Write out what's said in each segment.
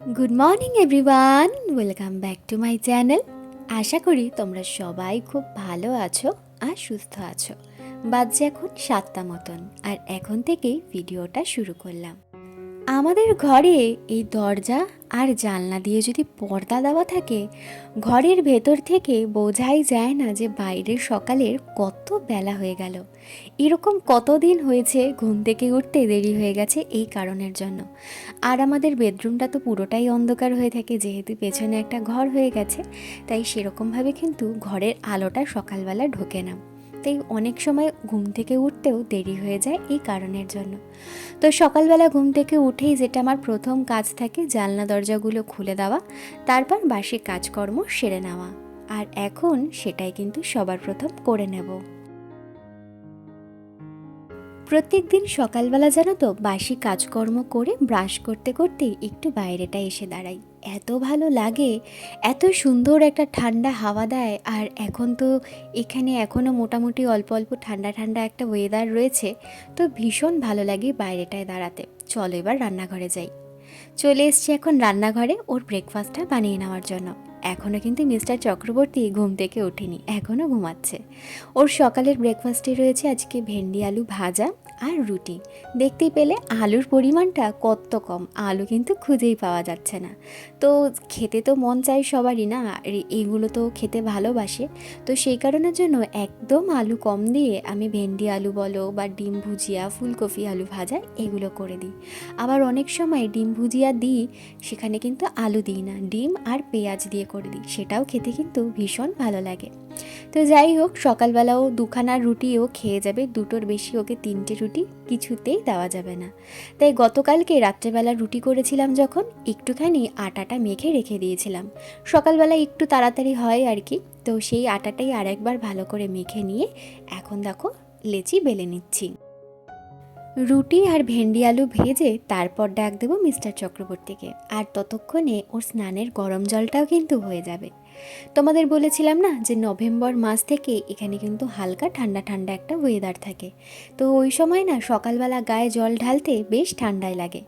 Good morning everyone welcome back to my channel আশা করি তোমরা সবাই খুব ভালো আছো আর সুস্থ আছো। বাজছে এখন সাতটা মতন, আর এখন থেকেই ভিডিওটা শুরু করলাম। আমাদের ঘরে এই দরজা আর জানলা দিয়ে যদি পর্দা দেওয়া থাকে, ঘরের ভেতর থেকে বোঝাই যায় না যে বাইরের সকালের কত বেলা হয়ে গেল। এরকম কতদিন হয়েছে ঘুম থেকে উঠতে দেরি হয়ে গেছে এই কারণের জন্য। আর আমাদের বেডরুমটা তো পুরোটাই অন্ধকার হয়ে থাকে, যেহেতু পেছনে একটা ঘর হয়ে গেছে, তাই সেরকমভাবে কিন্তু ঘরের আলোটা সকালবেলা ঢোকে না। তাই অনেক সময় ঘুম থেকে উঠতেও দেরি হয়ে যায় এই কারণের জন্য। তো সকালবেলা ঘুম থেকে উঠেই যেটা আমার প্রথম কাজ থাকে জানলা দরজাগুলো খুলে দেওয়া, তারপর বাসি কাজকর্ম সেরে নেওয়া। আর এখন সেটাই কিন্তু সবার প্রথম করে নেব। প্রত্যেক দিন সকালবেলা জানো তো বাসি কাজকর্ম করে ব্রাশ করতে করতে একটু বাইরেটা এসে দাঁড়াই। এত ভালো লাগে, এত সুন্দর একটা ঠান্ডা হাওয়া দেয় আর এখন তো এখানে এখনও মোটামুটি অল্প অল্প ঠান্ডা ঠান্ডা একটা ওয়েদার রয়েছে, তো ভীষণ ভালো লাগে বাইরেটায় দাঁড়াতে। চলো এবার রান্নাঘরে যাই। চলে এসছি এখন রান্নাঘরে, ওর ব্রেকফাস্টটা বানিয়ে নেওয়ার জন্য। এখনও কিন্তু মিস্টার চক্রবর্তী ঘুম থেকে ওঠেনি এখনও ঘুমাচ্ছে। ওর সকালের ব্রেকফাস্টে রয়েছে আজকে ভেন্ডি আলু ভাজা আর রুটি। দেখতেই পেলে আলুর পরিমাণটা কত কম, আলু কিন্তু খুঁজেই পাওয়া যাচ্ছে না। তো খেতে তো মন চাই সবারই না, আর এইগুলো তো খেতে ভালোবাসে। তো সেই কারণের জন্য একদম আলু কম দিয়ে আমি ভেন্ডি আলু বলো বা ডিম ভুজিয়া, ফুলকপি আলু ভাজা এগুলো করে দিই। আবার অনেক সময় ডিম ভুজিয়া দিই, সেখানে কিন্তু আলু দিই না। ডিম আর পেঁয়াজ দিয়ে করে দিই, সেটাও খেতে কিন্তু ভীষণ ভালো লাগে। তো যাই হোক, সকালবেলাও দুখানা রুটিও খেয়ে যাবে, দুটোর বেশি ওকে তিনটে রুটি কিছুতেই দেওয়া যাবে না। তাই গতকালকে রাত্রেবেলা রুটি করেছিলাম যখন, একটুখানি আটাটা মেখে রেখে দিয়েছিলাম। সকালবেলা একটু তাড়াতাড়ি হয় আর কি, তো সেই আটাটাই আরেকবার ভালো করে মেখে নিয়ে এখন দেখো লেচি বেলে নিচ্ছি। রুটি আর ভেন্ডি আলু ভেজে তারপর ডাক দেবো মিস্টার চক্রবর্তীকে, আর ততক্ষণে ওর স্নানের গরম জলটাও কিন্তু হয়ে যাবে। তোমাদের বলেছিলাম না যে নভেম্বর মাস থেকে এখানে কিন্তু হালকা ঠান্ডা ঠান্ডা একটা ওয়েদার থাকে। তো ওই সময় না সকালবেলা গায়ে জল ঢালতে বেশ ঠান্ডাই লাগে।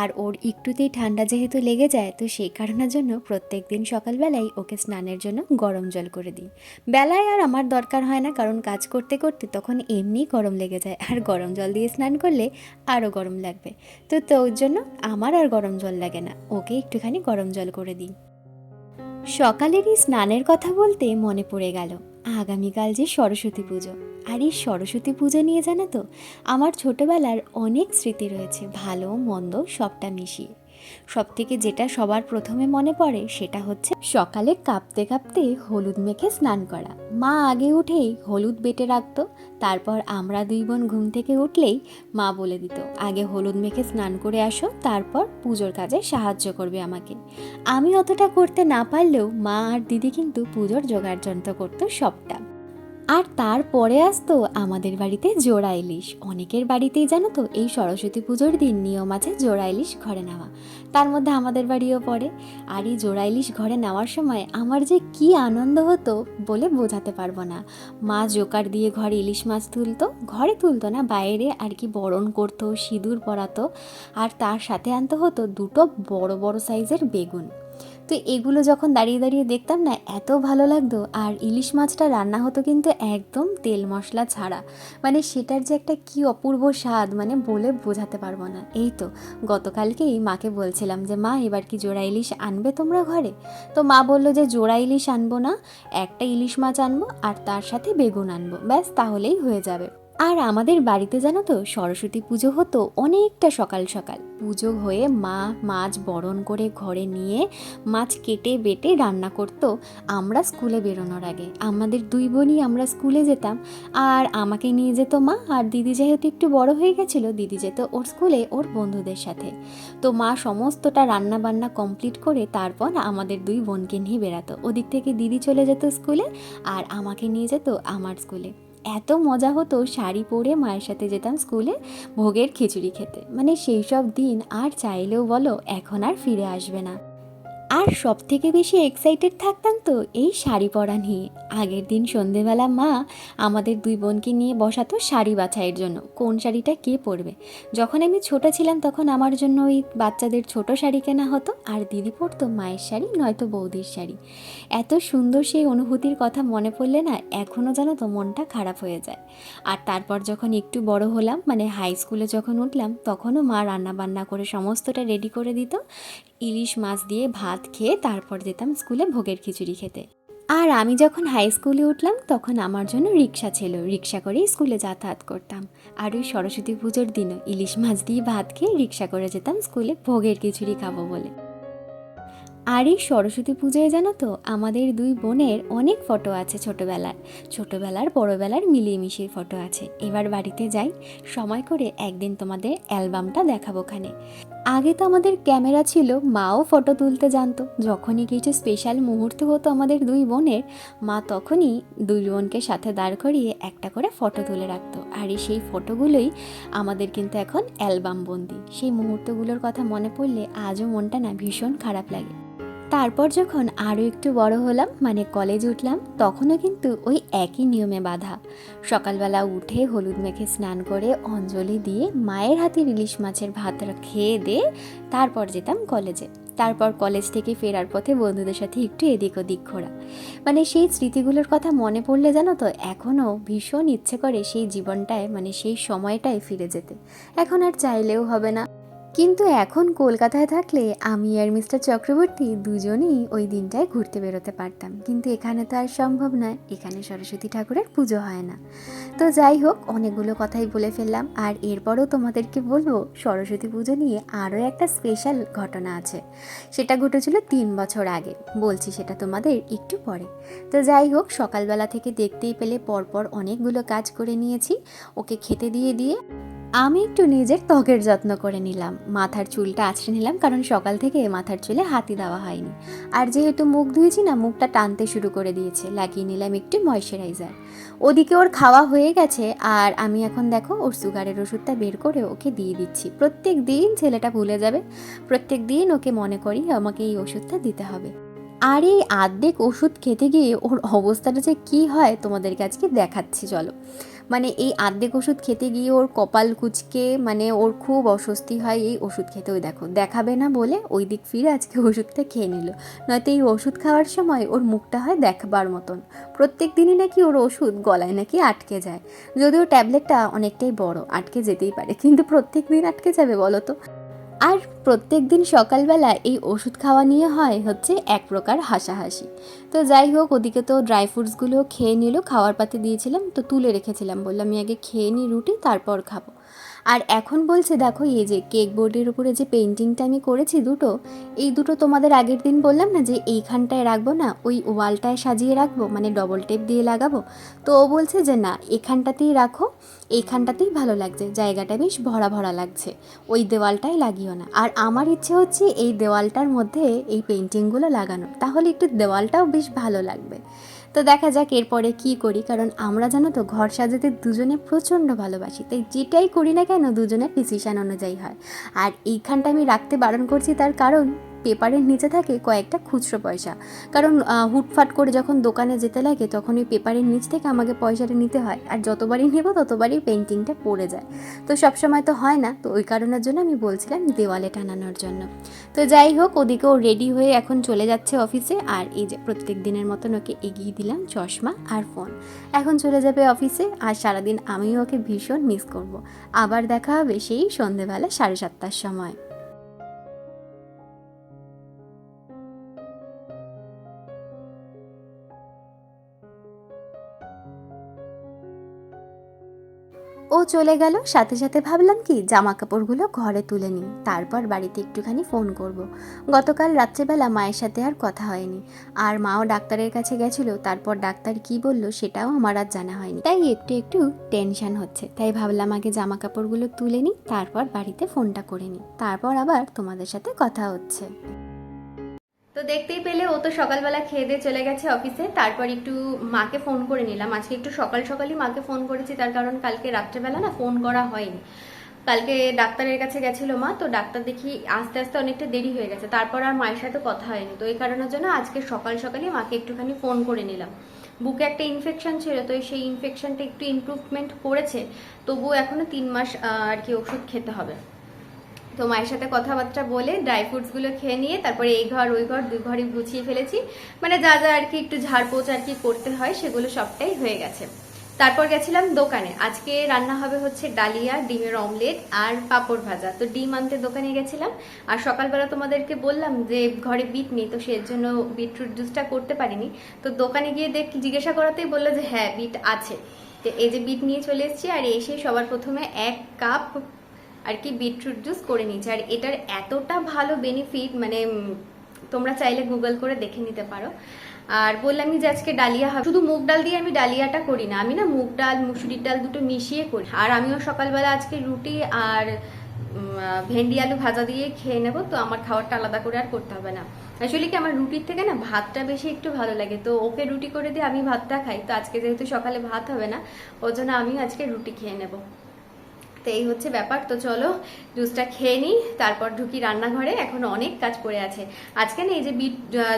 আর ওর একটুতেই ঠান্ডা যেহেতু লেগে যায়, তো সেই কারণের জন্য প্রত্যেক দিন সকালবেলাই ওকে স্নানের জন্য গরম জল করে দিই। বেলায় আর আমার দরকার হয় না, কারণ কাজ করতে করতে তখন এমনি গরম লেগে যায়। আর গরম জল দিয়ে স্নান করলে আরও গরম লাগবে। তো তো ওর জন্য আমার আর গরম জল লাগে না, ওকে একটুখানি গরম জল করে দিই। সকালেরই স্নানের কথা বলতে মনে পড়ে গেল। আগামীকাল যে সরস্বতী পুজো। আর এই সরস্বতী পুজো নিয়ে জানো তো, আমার ছোটবেলার অনেক স্মৃতি রয়েছে, ভালো, মন্দ, সবটা মিশিয়ে। সব থেকে যেটা সবার প্রথমে মনে পড়ে সেটা হচ্ছে সকালে কাঁপতে কাঁপতে হলুদ মেখে স্নান করা। মা আগে উঠেই হলুদ বেটে রাখতো, তারপর আমরা দুই বোন ঘুম থেকে উঠলেই মা বলে দিত, আগে হলুদ মেখে স্নান করে আসো, তারপর পুজোর কাজে সাহায্য করবে আমাকে। আমি অতটা করতে না পারলেও মা আর দিদি কিন্তু পুজোর জোগাড় যন্ত্র করতো সবটা। আর তারপরে আসতো আমাদের বাড়িতে জোড়া ইলিশ। অনেকের বাড়িতেই জানো তো, এই সরস্বতী পুজোর দিন নিয়ম আছে জোড়া ইলিশ ঘরে নেওয়া। তার মধ্যে আমাদের বাড়িও পড়ে। আর এই জোড়া ইলিশ ঘরে নেওয়ার সময় আমার যে কি আনন্দ হতো বলে বোঝাতে পারব না। মা জোকার দিয়ে ঘরে ইলিশ মাছ তুলতো, ঘরে তুলতো না, বাইরে আর কি বরণ করতো, সিঁদুর পরাতো। আর তার সাথে আনতে হতো দুটো বড় বড় সাইজের বেগুন। তো এগুলো যখন দাঁড়িয়ে দাঁড়িয়ে দেখতাম না, এত ভালো লাগতো। আর ইলিশ মাছটা রান্না হতো কিন্তু একদম তেল মশলা ছাড়া। মানে সেটার যে একটা কি অপূর্ব স্বাদ মানে বলে বোঝাতে পারব না। এই তো, গতকালকেই মাকে বলছিলাম যে, মা, এবার কি জোড়া ইলিশ আনবে তোমরা ঘরে? তো মা বলল যে, জোড়া ইলিশ আনব না, একটা ইলিশ মাছ আনব আর তার সাথে বেগুন আনব। ব্যাস, তাহলেই হয়ে যাবে। আর আমাদের বাড়িতে জানো তো, সরস্বতী পুজো হতো অনেকটা সকাল সকাল। পুজো হয়ে মা মাছ বরণ করে ঘরে নিয়ে মাছ কেটে বেটে রান্না করতো। আমরা স্কুলে বেরোনোর আগে। আমাদের দুই বোনই আমরা স্কুলে যেতাম। আর আমাকে নিয়ে যেত মা আর দিদি যেহেতু একটু বড় হয়ে গেছিল, দিদি যেত ওর স্কুলে ওর বন্ধুদের সাথে। তো মা সমস্তটা রান্না বান্না কমপ্লিট করে তারপর আমাদের দুই বোনকে নিয়ে বেরাতো ওদিক থেকে দিদি চলে যেত স্কুলে আর আমাকে নিয়ে যেত আমার স্কুলে। এত মজা হতো শাড়ি পরে মায়ের সাথে যেতাম স্কুলে ভোগের খিচুড়ি খেতে। মানে সেই সব দিন আর চাইলেও বলো, এখন আর ফিরে আসবে না। আর সব থেকে বেশি এক্সাইটেড থাকতাম তো এই শাড়ি পরা নিয়ে। আগের দিন সন্ধেবেলা মা আমাদের দুই বোনকে নিয়ে বসাতো শাড়ি বাছাইয়ের জন্য, কোন শাড়িটা কে পরবে। যখন আমি ছোট ছিলাম তখন আমার জন্য ওই বাচ্চাদের ছোট শাড়ি কেনা হতো, আর দিদি পরতো মায়ের শাড়ি, নয়তো বৌদির শাড়ি। এত সুন্দর সেই অনুভূতির কথা মনে পড়লে না এখনও জানো তো মনটা খারাপ হয়ে যায়। আর তারপর যখন একটু বড় হলাম মানে হাই স্কুলে যখন উঠলাম, তখনও মা রান্না বান্না করে সমস্তটা রেডি করে দিত। ইলিশ মাছ দিয়ে ভাত খেয়ে তারপর যেতাম স্কুলে ভোগের খিচুড়ি খেতে। আর আমি যখন হাই স্কুলে উঠলাম, তখন আমার জন্য রিক্সা ছিল। রিক্সা করেই স্কুলে যাতায়াত করতাম। আর ওই সরস্বতী পুজোর দিনও ইলিশ মাছ দিয়ে ভাত খেয়ে রিক্সা করে যেতাম স্কুলে ভোগের খিচুড়ি খাব বলে। আর এই সরস্বতী পুজোয় জানো তো, আমাদের দুই বোনের অনেক ফটো আছে ছোটোবেলার। ছোটোবেলার, বড়োবেলার মিলিয়ে মিশিয়ে ফটো আছে। এবার বাড়িতে যাই, সময় করে একদিন তোমাদের অ্যালবামটা দেখাবো ওখানে। আগে তো আমাদের ক্যামেরা ছিল, মাও ফটো তুলতে জানতো। যখনই কিছু স্পেশাল মুহূর্ত হতো আমাদের দুই বোনের, মা তখনই দুই বোনকে সাথে দাঁড় করিয়ে একটা করে ফটো তুলে রাখতো। আর এই সেই ফটোগুলোই আমাদের কিন্তু এখন অ্যালবাম বন্দি। সেই মুহূর্তগুলোর কথা মনে পড়লে আজও মনটা না ভীষণ খারাপ লাগে। তারপর যখন আরও একটু বড় হলাম মানে কলেজ উঠলাম, তখনও কিন্তু ওই একই নিয়মে বাধা। সকালবেলা উঠে হলুদ মেখে স্নান করে অঞ্জলি দিয়ে মায়ের হাতে ইলিশ মাছের ভাত খেয়ে দিয়ে তারপর যেতাম কলেজে। তারপর কলেজ থেকে ফেরার পথে বন্ধুদের সাথে একটু এদিক ওদিক ঘোরা। মানে সেই স্মৃতিগুলোর কথা মনে পড়লে জানো তো, এখনও ভীষণ ইচ্ছে করে সেই জীবনটায় মানে সেই সময়টায় ফিরে যেতে। এখন আর চাইলেও হবে না। কিন্তু এখন কলকাতায় থাকলে আমি আর মিস্টার চক্রবর্তী দুজনেই ওই দিনটায় ঘুরতে বেরোতে পারতাম। কিন্তু এখানে তো আর সম্ভব নয়, এখানে সরস্বতী ঠাকুরের পুজো হয় না। তো যাই হোক, অনেকগুলো কথাই বলে ফেললাম। আর এরপরও তোমাদেরকে বলব, সরস্বতী পুজো নিয়ে আরও একটা স্পেশাল ঘটনা আছে। সেটা ঘটেছিল তিন বছর আগে। বলছি সেটা তোমাদের একটু পরে। তো যাই হোক, সকালবেলা থেকে দেখতেই পেলে পরপর অনেকগুলো কাজ করে নিয়েছি। ওকে খেতে দিয়ে দিয়ে আমি একটু নিজের ত্বকের যত্ন করে নিলাম। মাথার চুলটা আছড়ে নিলাম কারণ সকাল থেকে মাথার চুলে হাতি দেওয়া হয়নি। আর যেহেতু মুখ ধুয়েছি না, মুখটা টানতে শুরু করে দিয়েছে। লাগিয়ে নিলাম একটু ময়শ্চারাইজার ওদিকে ওর খাওয়া হয়ে গেছে আর আমি এখন দেখো ওর সুগারের ওষুধটা বের করে ওকে দিয়ে দিচ্ছি। প্রত্যেক দিন ছেলেটা ভুলে যাবে। প্রত্যেক দিন ওকে মনে করি আমাকে এই ওষুধটা দিতে হবে। আর এই আর্ধেক ওষুধ খেতে গিয়ে ওর অবস্থাটা যে কী হয় তোমাদেরকে আজকে দেখাচ্ছি, চলো। মানে এই আর্ধেক ওষুধ খেতে গিয়ে ওর কপাল কুচকে মানে ওর খুব অস্বস্তি হয় এই ওষুধ খেতে। ওই দেখো, দেখাবে না বলে ওই দিক ফিরে আজকে ওষুধটা খেয়ে নিল। নয়তো এই ওষুধ খাওয়ার সময় ওর মুখটা হয় দেখবার মতন। প্রত্যেক দিনই নাকি ওর ওষুধ গলায় নাকি আটকে যায়। যদিও ট্যাবলেটটা অনেকটাই বড়, আটকে যেতেই পারে, কিন্তু প্রত্যেক দিন আটকে যাবে বলো তো? আর প্রত্যেক দিন সকালবেলা এই ওষুধ খাওয়া নিয়ে হয় হচ্ছে এক প্রকার হাসাহাসি। তো যাই হোক, ওদিকে তো ড্রাই ফ্রুটসগুলো খেয়ে নিল, খাওয়ার পাতে দিয়েছিলাম, তো তুলে রেখেছিলাম। বললাম, আমি আগে খেয়ে নিই রুটি, তারপর খাব। আর এখন বলছে, দেখো, এই যে কেক বোর্ডের উপরে যে পেন্টিংটা আমি করেছি দুটো, এই দুটো তোমাদের আগের দিন বললাম না যে এইখানটায় রাখব না, ওই ওয়ালটায় সাজিয়ে রাখব মানে ডবল টেপ দিয়ে লাগাবো? তো ও বলছে যে, না, এখানটাতেই রাখো, এইখানটাতেই ভালো লাগছে, জায়গাটা বেশ ভরা ভরা লাগছে, ওই দেওয়ালটাই লাগিও না। আর আমার ইচ্ছে হচ্ছে এই দেওয়ালটার মধ্যে এই পেন্টিংগুলো লাগানো তাহলে একটু দেওয়ালটাও বেশ ভালো লাগবে। তো দেখা যাক এরপরে কি করি, কারণ আমরা জানো তো ঘর সাজাতে দুজনে প্রচণ্ড ভালোবাসি, তাই যেটাই করি না কেন দুজনের ডিসিশান অনুযায়ী হয়। আর এইখানটা আমি রাখতে বারণ করছি তার কারণ পেপারের নিচে থাকে কয়েকটা খুচরো পয়সা। কারণ হুটফাট করে যখন দোকানে যেতে লাগে তখন ওই পেপারের নিচ থেকে আমাকে পয়সাটা নিতে হয়। আর যতবারই নেব, ততবারই পেন্টিংটা পড়ে যায়। তো সবসময় তো হয় না। তো ওই কারণের জন্য আমি বলছিলাম দেওয়ালে টানানোর জন্য। তো যাই হোক ওদিকেও রেডি হয়ে এখন চলে যাচ্ছে অফিসে আর এই যে প্রত্যেক দিনের মতন ওকে এগিয়ে দিলাম, চশমা আর ফোন এখন চলে যাবে অফিসে আর সারাদিন আমিও ওকে ভীষণ মিস করব। আবার দেখা হবে সেই সন্ধেবেলা সাড়ে সাতটার সময়। ও চলে গেল। সাথে সাথে ভাবলাম কি জামা কাপড়গুলো ঘরে তুলে নিই। তারপর বাড়িতে একটুখানি ফোন করব। গতকাল রাত্রেবেলা মায়ের সাথে আর কথা হয়নি। আর মাও ডাক্তারের কাছে গেছিল, তারপর ডাক্তার কি বলল সেটাও আমার আর জানা হয়নি। তাই একটু একটু টেনশন হচ্ছে। তাই ভাবলাম আগে জামা কাপড়গুলো তুলে নিই, তারপর বাড়িতে ফোনটা করে নিই। তারপর আবার তোমাদের সাথে কথা হচ্ছে। তো দেখতেই পেলে ও তো সকালবেলা খেয়ে দিয়ে চলে গেছে অফিসে। তারপর একটু মাকে ফোন করে নিলাম। আজকে একটু সকাল সকালই মাকে ফোন করেছি, তার কারণ কালকে রাত্রেবেলা না ফোন করা হয়নি। কালকে ডাক্তারের কাছে গেছিল মা, তো ডাক্তার দেখি আস্তে আস্তে অনেকটা দেরি হয়ে গেছে। তারপর আর মায়ের সাথে কথা হয়নি। তো এই কারণের জন্য আজকে সকাল সকালই মাকে একটুখানি ফোন করে নিলাম। বুকে একটা ইনফেকশন ছিল, তো সেই ইনফেকশনটা একটু ইমপ্রুভমেন্ট করেছে। তবুও এখনও তিন মাস আর কি ওষুধ খেতে হবে। তো মায়ের সাথে কথাবার্তা বলে ড্রাই ফ্রুটসগুলো খেয়ে নিয়ে তারপরে এই ঘর, ওই ঘর, দুই ঘরই গুছিয়ে ফেলেছি। মানে যা যা আর কি একটু ঝাড়পোছ আর কি করতে হয় সেগুলো সবটাই হয়ে গেছে। তারপর গেছিলাম দোকানে। আজকে রান্না হবে হচ্ছে ডালিয়া, ডিমের অমলেট আর পাঁপড় ভাজা। তো ডিম আনতে দোকানে গেছিলাম। আর সকালবেলা তোমাদেরকে বললাম যে ঘরে বিট নেই, তো সেই জন্য বিটরুট জুসটা করতে পারিনি। তো দোকানে গিয়ে দেখ, জিজ্ঞাসা করাতেই বলল যে হ্যাঁ বিট আছে। তো এই যে বিট নিয়ে চলে এসেছি আর এসে সবার প্রথমে এক কাপ আর কি বিটরুট জুস করে নিয়েছি। আর এটার এতটা ভালো বেনিফিট মানে তোমরা চাইলে গুগল করে দেখে নিতে পারো। আর বললামই যে আজকে ডালিয়া হবে। শুধু মুগ ডাল দিয়ে আমি ডালিয়াটা করি না, আমি না মুগ ডাল, মুসুরির ডাল দুটো মিশিয়ে করি। আর আমিও সকালবেলা আজকে রুটি আর ভেন্ডি আলু ভাজা দিয়ে খেয়ে নেব, তো আমার খাবারটা আলাদা করে আর করতে হবে না। অ্যাকচুয়ালি কি আমার রুটির থেকে না ভাতটা বেশি একটু ভালো লাগে, তো ওকে রুটি করে দিয়ে আমি ভাতটা খাই। তো আজকে যেহেতু সকালে ভাত হবে না ওই জন্য আমি আজকে রুটি খেয়ে নেব। তো এই হচ্ছে ব্যাপার। তো চলো জুসটা খেয়ে নিই, তারপর ঢুকি রান্নাঘরে। এখন অনেক কাজ পড়ে আছে। আজকে না এই যে বিট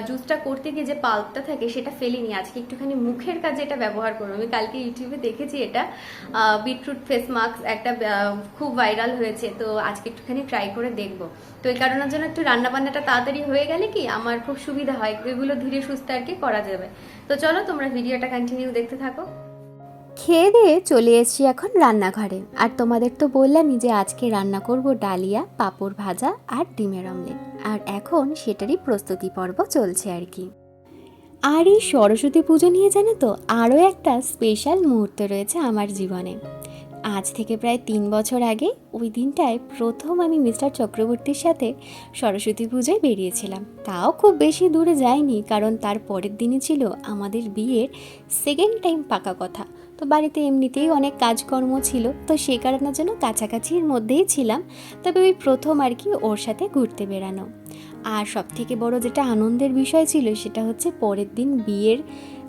জুসটা করতে গিয়ে যে পাল্পটা থাকে সেটা ফেলিনি। আজকে একটুখানি মুখের কাজে এটা ব্যবহার করব। আমি কালকে ইউটিউবে দেখেছি এটা। বিটরুট, ফেস মাস্ক একটা খুব ভাইরাল হয়েছে। তো আজকে একটুখানি ট্রাই করে দেখব। তো এই কারণের জন্য একটু রান্না বান্নাটা তাড়াতাড়ি হয়ে গেলে কি আমার খুব সুবিধা হয়। এগুলো ধীরে সুস্থে আর কি করা যাবে। তো চলো তোমরা ভিডিওটা কন্টিনিউ দেখতে থাকো। খেয়ে দিয়ে চলে এসেছি এখন রান্নাঘরে। আর তোমাদের তো বললামই যে আজকে রান্না করব ডালিয়া, পাঁপড় ভাজা আর ডিমের অমলেট। আর এখন সেটারই প্রস্তুতি পর্ব চলছে আর কি। আর এই সরস্বতী পুজো নিয়ে জানো তো, আরও একটা স্পেশাল মুহূর্ত রয়েছে আমার জীবনে। আজ থেকে প্রায় তিন বছর আগে ওই দিনটায় প্রথম আমি মিস্টার চক্রবর্তীর সাথে সরস্বতী পুজোয় বেরিয়েছিলাম। তাও খুব বেশি দূরে যায়নি কারণ তার পরের দিনই ছিল আমাদের বিয়ের সেকেন্ড টাইম পাকা কথা। তো বাড়িতে এমনিতেই অনেক কাজকর্ম ছিল, তো সে কারণের জন্য কাছাকাছির মধ্যেই ছিলাম। তবে ওই প্রথম আর কি ওর সাথে ঘুরতে বেড়ানো। আর সব থেকে বড় যেটা আনন্দের বিষয় ছিল সেটা হচ্ছে পরের দিন বিয়ের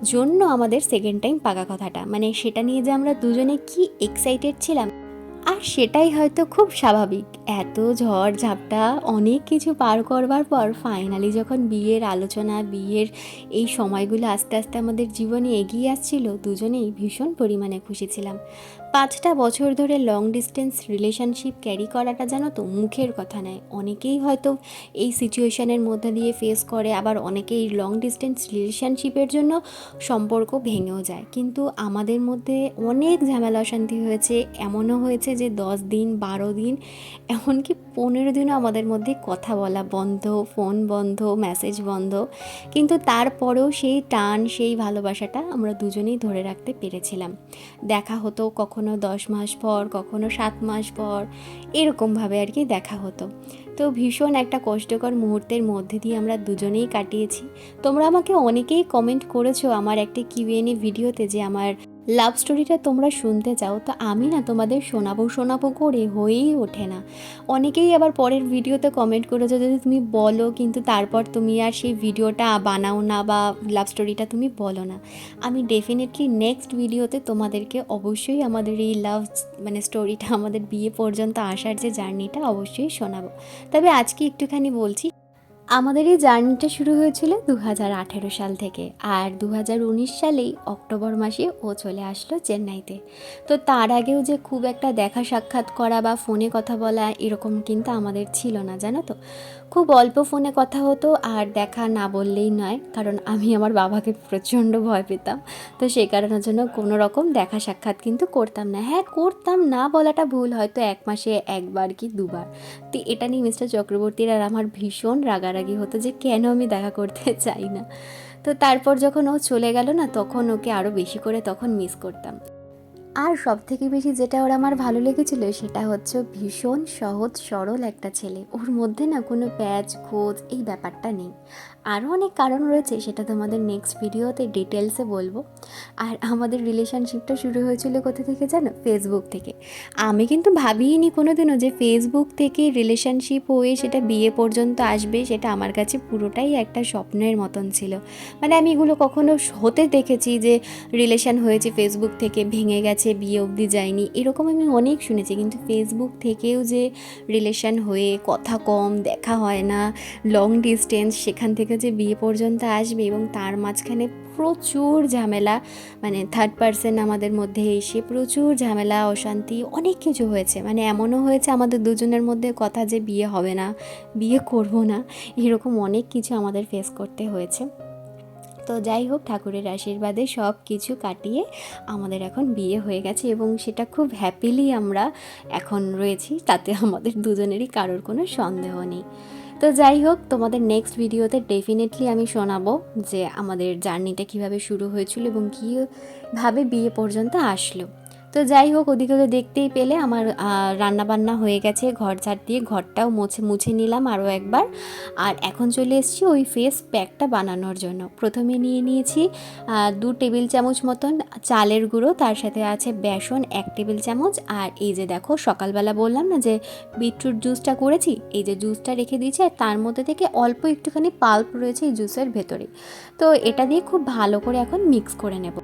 জন্য আমাদের সেকেন্ড টাইম পাকা কথাটা। মানে সেটা নিয়ে যে আমরা দুজনে কি এক্সাইটেড ছিলাম আর সেটাই হয়তো খুব স্বাভাবিক। এত ঝড় ঝাপটা অনেক কিছু পার করবার পর ফাইনালি যখন বিয়ের আলোচনা, বিয়ের এই সময়গুলো আস্তে আস্তে আমাদের জীবনে এগিয়ে আসছিল, দুজনেই ভীষণ পরিমাণে খুশি ছিলাম। পাঁচটা বছর ধরে লং ডিস্টেন্স রিলেশনশিপ ক্যারি করাটা জানো তো মুখের কথা নয়। অনেকেই হয়তো এই সিচুয়েশনের মধ্যে দিয়ে ফেস করে, আবার অনেকেই লং ডিস্টেন্স রিলেশনশিপের জন্য সম্পর্ক ভেঙেও যায়। কিন্তু আমাদের মধ্যে অনেক ঝামেলা অশান্তি হয়েছে। এমনও হয়েছে যে দশ দিন, বারো দিন, এমনকি পনেরো দিনও আমাদের মধ্যে কথা বলা বন্ধ, ফোন বন্ধ মেসেজ বন্ধ। কিন্তু তারপরেও সেই টান, সেই ভালোবাসাটা আমরা দুজনেই ধরে রাখতে পেরেছিলাম। দেখা হতো কখনো দশ মাস পর, কখনো সাত মাস পর, এরকমভাবে আর কি দেখা হতো। তো ভীষণ একটা কষ্টকর মুহূর্তের মধ্যে দিয়ে আমরা দুজনেই কাটিয়েছি। তোমরা আমাকে অনেকেই কমেন্ট করেছ আমার একটা কিউএনএ ভিডিওতে যে আমার লাভ স্টোরিটা তোমরা শুনতে চাও, তো আমি না তোমাদের শোনাবো শোনাবো করে হয়েই ওঠে না। অনেকেই আবার পরের ভিডিওতে কমেন্ট করেছ যদি তুমি বলো, কিন্তু তারপর তুমি আর সেই ভিডিওটা বানাও না বা লাভ স্টোরিটা তুমি বলো না। আমি ডেফিনেটলি নেক্সট ভিডিওতে তোমাদেরকে অবশ্যই আমাদের এই লাভ মানে স্টোরিটা আমাদের বিয়ে পর্যন্ত আসার যে জার্নিটা অবশ্যই শোনাবো। তবে আজকে একটুখানি বলছি আমাদের এই জার্নিটা শুরু হয়েছিল দু হাজার আঠেরো সাল থেকে আর দু হাজার উনিশ সালেই অক্টোবর মাসে ও চলে আসলো চেন্নাইতে। তো তার আগেও যে খুব একটা দেখা সাক্ষাৎ করা বা ফোনে কথা বলা এরকম কিন্তু আমাদের ছিল না, জানো তো? খুব অল্প ফোনে কথা হতো আর দেখা না বললেই নয়, কারণ আমি আমার বাবাকে প্রচণ্ড ভয় পেতাম। তো সেই কারণের জন্য কোনো রকম দেখা সাক্ষাৎ কিন্তু করতাম না। হ্যাঁ করতাম না বলাটা ভুল, হয়তো এক মাসে একবার কি দুবার। তো এটা নিয়ে মিস্টার চক্রবর্তীর আর আমার ভীষণ রাগারাগি হতো যে কেন আমি দেখা করতে চাই না। তো তারপর যখন ও চলে গেল না, তখন ওকে আরও বেশি করে তখন মিস করতাম। আর সব থেকে বেশি যেটা ওর আমার ভালো লেগেছিল সেটা হচ্ছে ভীষণ সহজ, সরল একটা ছেলে। ওর মধ্যে না কোনো প্যাচ, খোঁজ এই ব্যাপারটা নেই। আরও অনেক কারণ রয়েছে, সেটা তোমাদের নেক্সট ভিডিওতে ডিটেলসে বলব। আর আমাদের রিলেশনশিপটা শুরু হয়েছিল কোথা থেকে জানো? ফেসবুক থেকে। আমি কিন্তু ভাবিনি কোনো দিনও যে ফেসবুক থেকে রিলেশনশিপ হয়ে সেটা বিয়ে পর্যন্ত আসবে, সেটা আমার কাছে পুরোটাই একটা স্বপ্নের মতন ছিল। মানে আমি এগুলো কখনো হতে দেখেছি যে রিলেশন হয়েছে ফেসবুক থেকে, ভেঙে গেছে গেছে, বিয়ে অবধি যায়নি, এরকম আমি অনেক শুনেছি। কিন্তু ফেসবুক থেকেও যে রিলেশন হয়ে কথা কম, দেখা হয় না লং ডিস্টেন্স সেখান থেকে যে বিয়ে পর্যন্ত আসবে এবং তার মাঝখানে প্রচুর ঝামেলা মানে থার্ড পার্সন আমাদের মধ্যে এসে প্রচুর ঝামেলা, অশান্তি, অনেক কিছু হয়েছে। মানে এমনও হয়েছে আমাদের দুজনের মধ্যে কথা যে বিয়ে হবে না, বিয়ে করব না, এরকম অনেক কিছু আমাদের ফেস করতে হয়েছে। তো যাই হোক, ঠাকুরের আশীর্বাদে সব কিছু কাটিয়ে আমাদের এখন বিয়ে হয়ে গেছে এবং সেটা খুব হ্যাপিলি আমরা এখন রয়েছি, তাতে আমাদের দুজনেরই কারোর কোনো সন্দেহ নেই। তো যাই হোক, তোমাদের নেক্সট ভিডিওতে ডেফিনেটলি আমি শোনাবো যে আমাদের জার্নিটা কীভাবে শুরু হয়েছিল এবং কীভাবে বিয়ে পর্যন্ত আসলো। তো যাই হোক, ওদিকে তো দেখতেই পেলে। আমার রান্না বান্না হয়ে গেছে, ঘর ঝাড় দিয়ে। ঘরটাও মুছে মুছে নিলাম আরও একবার। আর এখন চলে এসেছি ওই ফেস প্যাকটা বানানোর জন্য। প্রথমে নিয়ে নিয়েছি দু টেবিল চামচ মতন চালের গুঁড়ো। তার সাথে আছে বেসন এক টেবিল চামচ। আর এই যে দেখো, সকালবেলা বললাম না যে বিটরুট জুসটা করেছি? এই যে জুসটা রেখে দিয়েছি। আর তার মধ্যে থেকে অল্প একটুখানি পাল্প রয়েছে এই জুসের ভেতরে। তো এটা দিয়ে খুব ভালো করে এখন মিক্স করে নেব।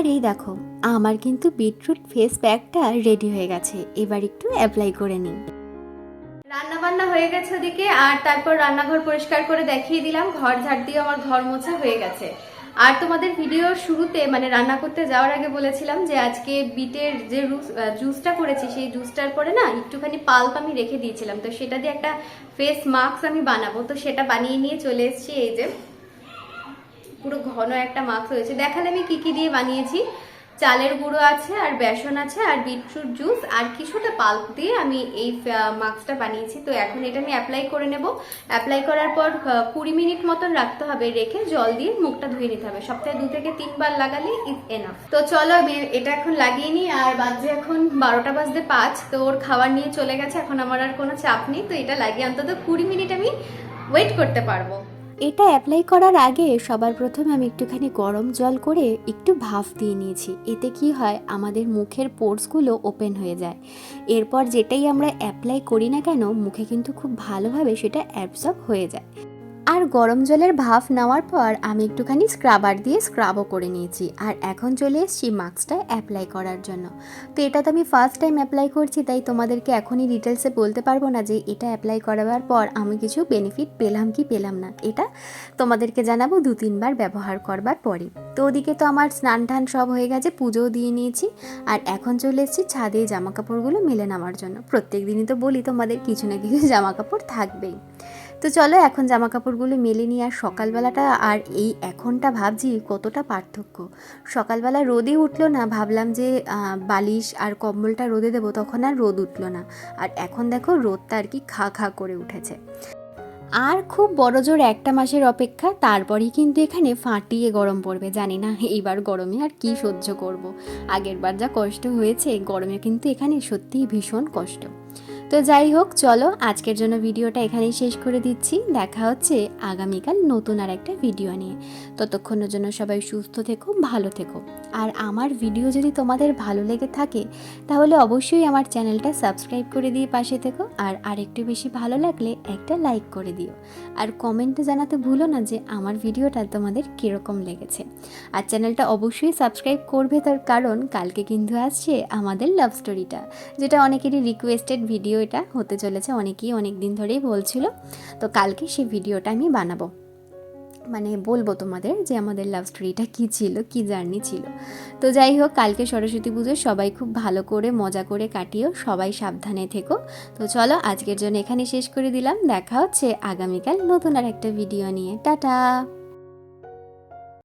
আর এই দেখো, আমার কিন্তু বিটরুট ফেস প্যাকটা রেডি হয়ে গেছে। এবার একটু অ্যাপ্লাই করে নিই। রান্না বান্না হয়ে গেছে ওদিকে, আর তারপর রান্নাঘর পরিষ্কার করে দেখিয়ে দিলাম। ঘর ঝাড় দিয়ে আমার ঘর মোছা হয়ে গেছে। আর তোমাদের ভিডিওর শুরুতে মানে রান্না করতে যাওয়ার আগে বলেছিলাম যে, আজকে বিটের যে জুসটা করেছি, সেই জুসটার পরে না, একটুখানি পাল্প আমি রেখে দিয়েছিলাম। তো সেটা দিয়ে একটা ফেস মাস্ক আমি বানাবো। তো সেটা বানিয়ে নিয়ে চলে এসেছি এই যে পুরো ঘন একটা মাস্ক হয়েছে দেখালে আমি কি কি দিয়ে বানিয়েছি? চালের গুঁড়ো আছে, আর বেসন আছে, আর বিটরুট জুস, আর কিছুটা পাল্প দিয়ে আমি এই মাস্কটা বানিয়েছি। তো এখন এটা আমি অ্যাপ্লাই করে নেব। অ্যাপ্লাই করার পর কুড়ি মিনিট মতন রাখতে হবে রেখে জল দিয়ে মুখটা ধুয়ে নিতে হবে। সপ্তাহে দু থেকে তিনবার লাগালে ইজ এনাফ তো চলো আমি এটা এখন লাগিয়ে নিই, আর বাজে এখন বারোটা বাজতে পাঁচ। তো ওর খাবার নিয়ে চলে গেছে, এখন আমার আর কোনো চাপ নেই। তো এটা লাগিয়ে অন্তত কুড়ি মিনিট আমি ওয়েট করতে পারব। এটা অ্যাপ্লাই করার আগে সবার প্রথমে আমি একটুখানি গরম জল করে একটু ভাফ দিয়ে নিয়েছি। এতে কি হয়, আমাদের মুখের পোর্সগুলো ওপেন হয়ে যায়। এরপর যেটাই আমরা অ্যাপ্লাই করি না কেন, মুখে কিন্তু খুব ভালোভাবে সেটা অ্যাবসর্ব হয়ে যায়। আর গরম জলের ভাফ নেওয়ার পর আমি একটুখানি স্ক্রাবার দিয়ে স্ক্রাবও করে নিয়েছি। আর এখন চলে এসেছি মাস্কটা অ্যাপ্লাই করার জন্য। তো এটা তো আমি ফার্স্ট টাইম অ্যাপ্লাই করছি, তাই তোমাদেরকে এখনই ডিটেলসে বলতে পারব না যে এটা অ্যাপ্লাই করাবার পর আমি কিছু বেনিফিট পেলাম কি পেলাম না। এটা তোমাদেরকে জানাব দু তিনবার ব্যবহার করবার পরে তো ওদিকে তো আমার স্নান টান সব হয়ে গেছে, পুজোও দিয়ে নিয়েছি। আর এখন চলে এসেছি ছাদে জামা কাপড়গুলো মেলে নেওয়ার জন্য। প্রত্যেক দিনই তো বলি তোমাদের কিছু না কিছু জামা কাপড় থাকবেই। তো চলো এখন জামা কাপড়গুলো মেলে নিয়ে আর সকালবেলাটা আর এই এখনটা ভাবছি কতটা পার্থক্য। সকালবেলা রোদই উঠল না, ভাবলাম যে বালিশ আর কম্বলটা রোদে দেবো, তখন আর রোদ উঠল না। আর এখন দেখো রোদটা আর কি খা খা করে উঠেছে। আর খুব বড় জোর একটা মাসের অপেক্ষা, তারপরেই কিন্তু এখানে ফাটিয়ে গরম পড়বে, জানি না এইবার গরমে আর কি সহ্য করব। আগের বার যা কষ্ট হয়েছে, গরমে কিন্তু এখানে সত্যিই ভীষণ কষ্ট। তো যাই হোক, চলো আজকের জন্য ভিডিওটা এখানেই শেষ করে দিচ্ছি। দেখা হচ্ছে আগামীকাল নতুন আর একটা ভিডিও নিয়ে। ততক্ষণের জন্য সবাই সুস্থ থেকো, ভালো থেকো। আর আমার ভিডিও যদি তোমাদের ভালো লেগে থাকে, তাহলে অবশ্যই আমার চ্যানেলটা সাবস্ক্রাইব করে দিয়ে পাশে থেকো। আর আরেকটু বেশি ভালো লাগলে একটা লাইক করে দিও। আর কমেন্টে জানাতে ভুলো না যে আমার ভিডিওটা তোমাদের কীরকম লেগেছে। আর চ্যানেলটা অবশ্যই সাবস্ক্রাইব করবে তার কারণ কালকে কিন্তু আসছে আমাদের লাভ স্টোরিটা যেটা অনেকেরই রিকোয়েস্টেড ভিডিও এটা হতে চলেছে অনেকেই অনেক দিন ধরেই বলছিল, তো কালকে সেই ভিডিওটা আমি বানাবো। মানে বলব তোমাদের যে আমাদের লাভ স্টোরিটা কী ছিল, কী জার্নি ছিল। তো যাই হোক, কালকে সরস্বতী পুজো, সবাই খুব ভালো করে, মজা করে কাটিও, সবাই সাবধানে থেকো। তো চলো, আজকের জন্য এখানে শেষ করে দিলাম। দেখা হচ্ছে আগামীকাল নতুন আর একটা ভিডিও নিয়ে। টাটা!